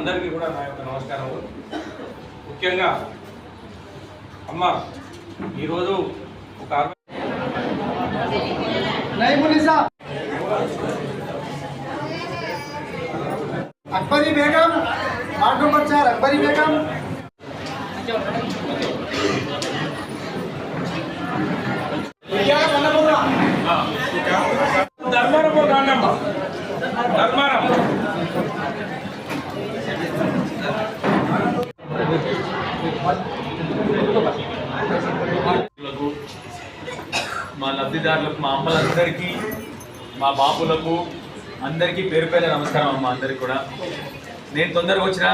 అందరికీ కూడా నా యొక్క నమస్కారము ముఖ్యంగా అమ్మ ఈరోజు ఒక అక్బరీ బేగం. వార్డ్ నెంబర్ చార్ అక్బరీ బేగం. లబ్ధిదారులకు మా అమ్మలందరికీ మా బాపులకు అందరికీ పేరు పేరు నమస్కారం అమ్మ అందరికి కూడా. నేను తొందరగా వచ్చినా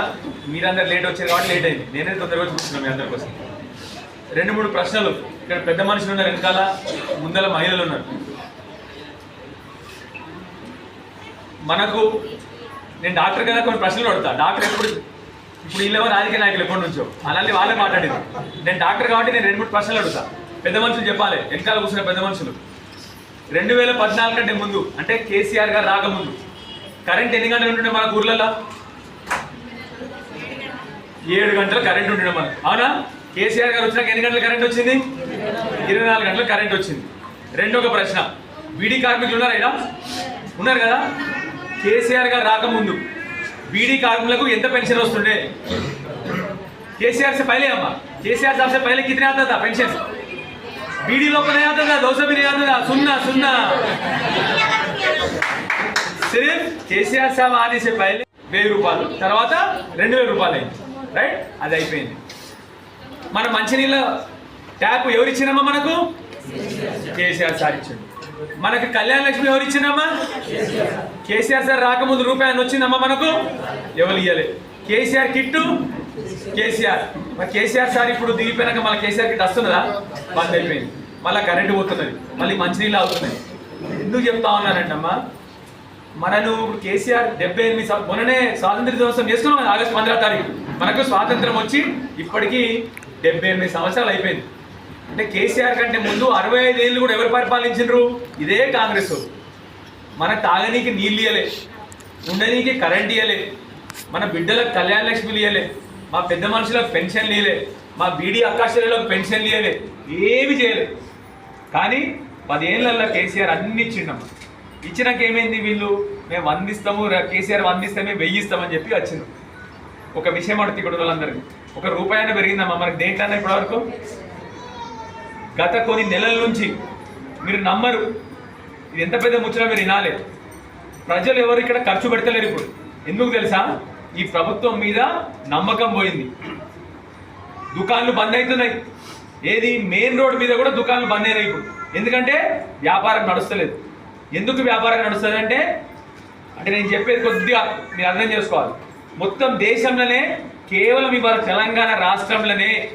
మీరందరు లేట్ వచ్చారు కాబట్టి లేట్ అయింది. నేనే తొందరగా వచ్చి కూర్చున్నాను మీ అందరి కోసం. రెండు మూడు ప్రశ్నలు. ఇక్కడ పెద్ద మనుషులు ఉన్నారు వెనకాల ముందల మహిళలు ఉన్నారు. మనకు నేను డాక్టర్ కదా కొన్ని ప్రశ్నలు అడుగుతా. డాక్టర్ ఎప్పుడు ఇప్పుడు వీళ్ళేమో రాజకీయ నాయకులు ఎప్పటి నుంచో? అలాంటి వాళ్ళే మాట్లాడింది. నేను డాక్టర్ కాబట్టి నేను రెండు మూడు ప్రశ్నలు అడుగుతా. పెద్ద మనుషులు చెప్పాలి. వెనకాల కూర్చున్న పెద్ద మనుషులు. రెండు వేల పద్నాలుగు కంటే ముందు అంటే కేసీఆర్ గారు రాకముందు. కరెంట్ ఎన్ని గంటలు ఉంటుండే మన ఊర్లలో? ఏడు గంటలు కరెంట్ ఉంటుండే మనకు. అవునా? కేసీఆర్ గారు వచ్చినాక ఎన్ని గంటలు కరెంట్ వచ్చింది? ఇరవై నాలుగు గంటలు కరెంట్ వచ్చింది. రెండొక ప్రశ్న. బీడీ కార్మికులు ఉన్నారు ఇక్కడ? ఉన్నారు కదా? కేసీఆర్ గారు రాకముందు బీడీ కార్మికులకు ఎంత పెన్షన్ వస్తుండే? కేసీఆర్ సే పైలే అమ్మా. కేసీఆర్ సార్ సే పైలే కితనే ఆతా పెన్షన్. बीडी लोग को नहीं आता था दो सौ भी नहीं आता था सुनना सुनना सिर्फ केसीआर साहब आने से पहले వెయ్యి రూపాయలు తర్వాత రెండు వేల రూపాయలు అయింది రైట్ అది అయిపోయింది మన మంచినీళ్ళ ట్యాప్ ఎవరు ఇచ్చినమ్మా మనకు కేసీఆర్ సార్ ఇచ్చాడు మనకు కళ్యాణ లక్ష్మి ఎవరు ఇచ్చినమ్మా కేసీఆర్ సార్ రాకముందు రూపాయలు వచ్చిందమ్మా మనకు ఎవరు ఇయ్యలే కేసీఆర్ కిట్టు కేసీఆర్. మరి కేసీఆర్ సార్ ఇప్పుడు దిగిపోయినాక మళ్ళీ కేసీఆర్ కిట్ వస్తున్నదా బంద్ అయిపోయింది. మళ్ళీ కరెంటు పోతున్నది. మళ్ళీ మంచినీళ్ళు అవుతున్నాయి ఎందుకు చెప్తా ఉన్నానంటమ్మా మనను ఇప్పుడు కేసీఆర్ డెబ్బై ఎనిమిది మొన్ననే స్వాతంత్ర దినోత్సవం చేసుకున్నాం ఆగస్టు పంద్రహ తారీఖు. మనకు స్వాతంత్రం వచ్చి ఇప్పటికీ డెబ్బై ఎనిమిది సంవత్సరాలు అయిపోయింది. అంటే కేసీఆర్ కంటే ముందు అరవై ఐదు ఏళ్ళు కూడా ఎవరు పరిపాలించారు ఇదే కాంగ్రెస్. మన తాగనీకి నీళ్ళు ఇయ్యలే. ఉండనీకి కరెంట్ ఇయ్యలే. మన బిడ్డలకు కళ్యాణ లక్ష్మిలు ఇయ్యలే. మా పెద్ద మనుషులకు పెన్షన్ లేలే. మా బీడీ అక్కాశలకు పెన్షన్ లేలే. ఏమి చేయలే. కానీ పదేళ్ళలో కేసీఆర్ అన్ని ఇచ్చిండమ్మ. ఇచ్చినాక ఏమైంది వీళ్ళు? మేము అందిస్తాము కేసీఆర్ వందిస్తామే వెయ్యి ఇస్తామని చెప్పి వచ్చిండు. ఒక విషయం అడుగుతుంది ఇక్కడ వాళ్ళందరికీ ఒక రూపాయన పెరిగిందమ్మా. మనకి దేంట్లో ఇప్పటివరకు గత కొన్ని నెలల నుంచి మీరు నమ్మరు. ఇది ఎంత పెద్ద ముచ్చట మీరు వినాలి. ప్రజలు ఎవరు ఇక్కడ ఖర్చు పెడతలేరు ఇప్పుడు. ఎందుకు తెలుసా? ఈ ప్రభుత్వం మీద నమ్మకం పోయింది. దుకాన్లు బంద్ అవుతున్నాయి. ఏది మెయిన్ రోడ్ మీద కూడా దుకాన్లు బంద్ అయినాయి ఇప్పుడు. ఎందుకంటే వ్యాపారం నడుస్తలేదు. ఎందుకు వ్యాపారం నడుస్తుంది అంటే అంటే నేను చెప్పేది కొద్దిగా మీరు అర్థం చేసుకోవాలి. మొత్తం దేశంలోనే కేవలం ఇవాళ తెలంగాణ రాష్ట్రంలోనే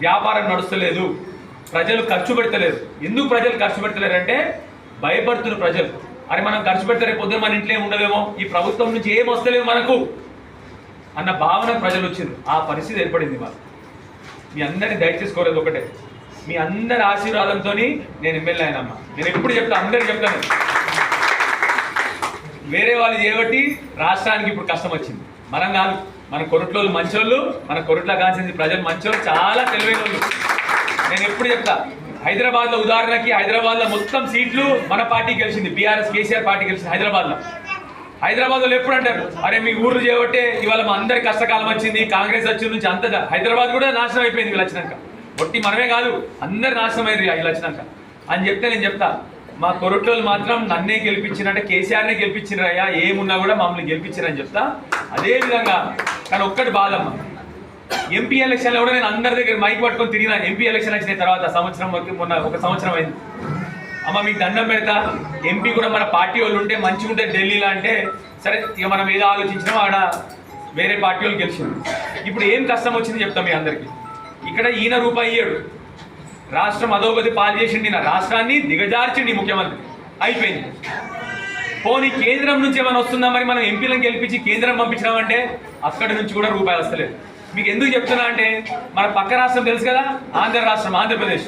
వ్యాపారం నడుస్తలేదు. ప్రజలు ఖర్చు పెడతలేరు. ఎందుకు ప్రజలు ఖర్చు పెడతలేరు అంటే భయపడుతున్న ప్రజలు. అరే మనం ఖర్చు పెడితే రేపు పొద్దున మన ఇంట్లో ఉండలేమో ఈ ప్రభుత్వం నుంచి ఏం వస్తలేవు మనకు? అన్న భావన ప్రజలు వచ్చింది ఆ పరిస్థితి ఏర్పడింది మాకు మీ అందరిని దయచేసి కోరేది ఒకటే. మీ అందరి ఆశీర్వాదంతో నేను ఎమ్మెల్యే అయినమ్మా. నేను ఎప్పుడు చెప్తాను అందరికి చెప్తాను. వేరే వాళ్ళు చేయబట్టి రాష్ట్రానికి ఇప్పుడు కష్టం వచ్చింది. మనం కాదు. మన కొరట్లోళ్ళు మంచోళ్ళు మన కొరట్లో కాల్సింది ప్రజలు మంచోళ్ళు చాలా తెలివైన వాళ్ళు నేను ఎప్పుడు చెప్తా హైదరాబాద్లో ఉదాహరణకి హైదరాబాద్లో మొత్తం సీట్లు మన పార్టీ గెలిచింది. బీఆర్ఎస్ కేసీఆర్ పార్టీ గెలిచింది హైదరాబాద్లో హైదరాబాద్లో ఎప్పుడు అంటారు? అరే మీ ఊర్లు చేయబట్టే ఇవాళ మా అందరి కష్టకాలం వచ్చింది కాంగ్రెస్ వచ్చి నుంచి అంత హైదరాబాద్ కూడా నాశనం అయిపోయింది వీళ్ళు వచ్చినాక. ఒట్టి మనమే కాదు అందరు నాశనం అయింది వీళ్ళు వచ్చినాక. అని చెప్తే నేను చెప్తా. మా కొరటోళ్ళు మాత్రం నన్నే గెలిపించినట్టే కేసీఆర్నే గెలిపించినరయ్యా ఏమున్నా కూడా మమ్మల్ని గెలిపించారని చెప్తా. అదే విధంగా కానీ ఒక్కటి బాధమ్మ. ఎంపీ ఎలక్షన్లో కూడా నేను అందరి దగ్గర మైక్ పట్టుకొని తిరిగిన. ఎంపీ ఎలక్షన్ వచ్చిన తర్వాత సంవత్సరం వరకు మొన్న ఒక సంవత్సరం అయింది. అమ్మ మీకు దండం పెడతా. ఎంపీ కూడా మన పార్టీ వాళ్ళు ఉంటే మంచిగా ఉంటే ఢిల్లీలో అంటే సరే ఇక మనం ఏదో ఆలోచించినా ఆడ వేరే పార్టీ వాళ్ళు గెలిచింది ఇప్పుడు ఏం కష్టం వచ్చింది చెప్తాం మీ అందరికీ. ఇక్కడ ఈయన రూపాయి ఇయ్యాడు. రాష్ట్రం అధోగతి పాలు చేసిండి నా రాష్ట్రాన్ని దిగజార్చిండి ముఖ్యమంత్రి. అయిపోయింది. పోనీ కేంద్రం నుంచి ఏమైనా వస్తుందా మరి మనం ఎంపీలను గెలిపించి కేంద్రం పంపించినామంటే అక్కడి నుంచి కూడా రూపాయలు వస్తలేదు. మీకు ఎందుకు చెప్తున్నా అంటే మన పక్క రాష్ట్రం తెలుసు కదా ఆంధ్ర రాష్ట్రం ఆంధ్రప్రదేశ్.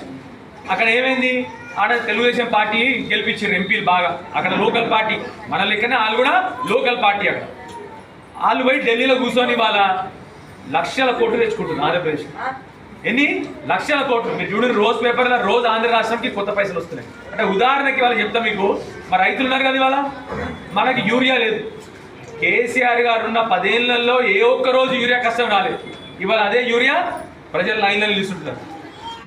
అక్కడ ఏమైంది? ఆడ తెలుగుదేశం పార్టీ గెలిపించారు ఎంపీలు బాగా. అక్కడ లోకల్ పార్టీ. మన లెక్కనే వాళ్ళు కూడా లోకల్ పార్టీ అక్కడ. వాళ్ళు పోయి ఢిల్లీలో కూర్చొని వాళ్ళ లక్షల కోట్లు తెచ్చుకుంటున్నారు ఆంధ్రప్రదేశ్. ఎన్ని? లక్షల కోట్లు. మీరు చూడండి రోజు పేపర్లో రోజు ఆంధ్ర రాష్ట్రంకి కొత్త పైసలు వస్తున్నాయి. అంటే ఉదాహరణకి వాళ్ళు చెప్తా మీకు మా రైతులు ఉన్నారు కదా ఇవాళ? మనకి యూరియా లేదు. కేసీఆర్ గారు ఉన్న పదేళ్ళలో ఏ ఒక్క రోజు యూరియా కష్టం రాలేదు. ఇవాళ అదే యూరియా ప్రజలు లైన్లలో నిలుస్తుంటారు.